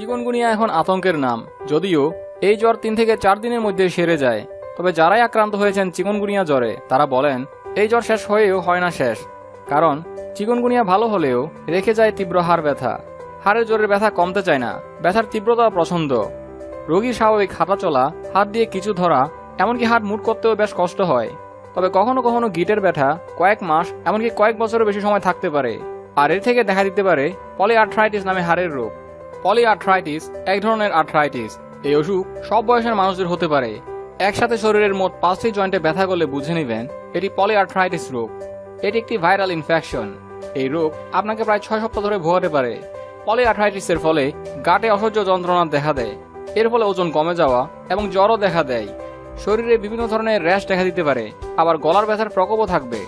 Chikungunya এখন আতঙ্কের নাম। যদিও, এই জ্বর তিন থেকে চার দিনের মধ্যে সেরে যায়। তবে যারাই আক্রান্ত হয়েছেন চিকনগুনিয়া জ্বরে, তারা বলেন, এই জ্বর শেষ হয়েও হয় না শেষ। কারণ, চিকনগুনিয়া ভালো হলেও রেখে যায় তীব্র হাড় ব্যথা। হাড়ের জোরের ব্যথা কমতে চায় না, ব্যথার তীব্রতা পছন্দ রোগীর স্বাভাবিক হাঁটা চলা, হাত দিয়ে কিছু ধরা, এমনকি হাত মুট করতেও বেশ কষ্ট হয়। তবে কখনো কখনো গিটের ব্যথা কয়েক মাস, এমনকি কয়েক বছরের বেশি সময় থাকতে পারে। আর এর থেকে দেখা দিতে পারে পলি আর্থ্রাইটিস নামে হাড়ের রোগ। পলি আর্থ্রাইটিস এক ধরনের আর্থ্রাইটিস। এই অসুখ সব বয়সের মানুষদের হতে পারে। একসাথে শরীরের মোট পাঁচটি জয়েন্টে ব্যথা করলে বুঝে নেবেন, এটি পলি আর্থ্রাইটিস রোগ। এটি একটি ভাইরাল ইনফেকশন। এই রোগ আপনাকে প্রায় ছয় সপ্তাহ ধরে ভোগাতে পারে। পলি আর্থ্রাইটিসের ফলে গাটে অসহ্য যন্ত্রণা দেখা দেয়। এর ফলে ওজন কমে যাওয়া এবং জ্বরও দেখা দেয়। শরীরে বিভিন্ন ধরনের র্যাশ দেখা দিতে পারে। আবার গলার ব্যথার প্রকোপও থাকবে।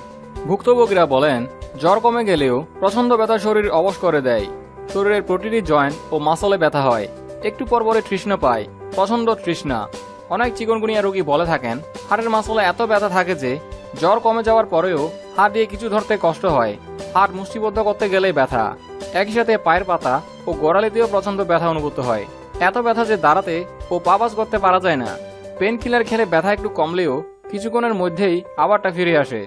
ভুক্তভোগীরা বলেন, জ্বর কমে গেলেও প্রচণ্ড ব্যথা শরীর অবশ করে দেয়। শরীরের প্রতিটি জয়েন্ট ও মাসলে ব্যথা হয়। একটু পর পরে তৃষ্ণা পায়। প্রচণ্ড তৃষ্ণা। অনেক চিকনগুনিয়া রোগী বলে থাকেন, হাড়ের মাসলে এত ব্যথা থাকে যে, জ্বর কমে যাওয়ার পরেও হাত দিয়ে কিছু ধরতে কষ্ট হয়। হাত মুষ্টিবদ্ধ করতে গেলেই ব্যথা। একই সাথে পায়ের পাতা ও গোড়ালিতেও প্রচণ্ড ব্যথা অনুভূত হয়। এত ব্যথা যে দাঁড়াতে ও পাবাস করতে পারা যায় না। পেন কিলার খেলে ব্যথা একটু কমলেও কিছুক্ষণের মধ্যেই আবারটা ফিরে আসে।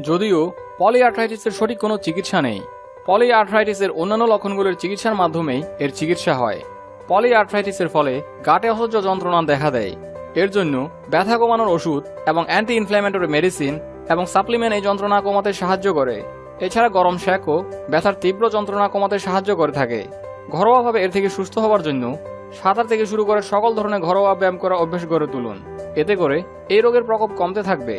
যদিও পলি আর্থ্রাইটিসের সঠিক কোনো চিকিৎসা নেই। পলি আর্থ্রাইটিসের অন্যান্য লক্ষণগুলোর চিকিৎসার মাধ্যমেই এর চিকিৎসা হয়। পলি আর্থ্রাইটিসের ফলে গাটে অসহ্য যন্ত্রণা দেখা দেয়। এর জন্য ব্যথা কমানোর ওষুধ এবং অ্যান্টি ইনফ্ল্যামেটরি মেডিসিন এবং সাপ্লিমেন্ট এই যন্ত্রণা কমাতে সাহায্য করে। এছাড়া গরম শ্যাকও ব্যথার তীব্র যন্ত্রণা কমাতে সাহায্য করে থাকে। ঘরোয়াভাবে এর থেকে সুস্থ হওয়ার জন্য সাঁতার থেকে শুরু করে সকল ধরনের ঘরোয়া ব্যায়াম করা অভ্যেস গড়ে তুলুন। এতে করে এই রোগের প্রকোপ কমতে থাকবে।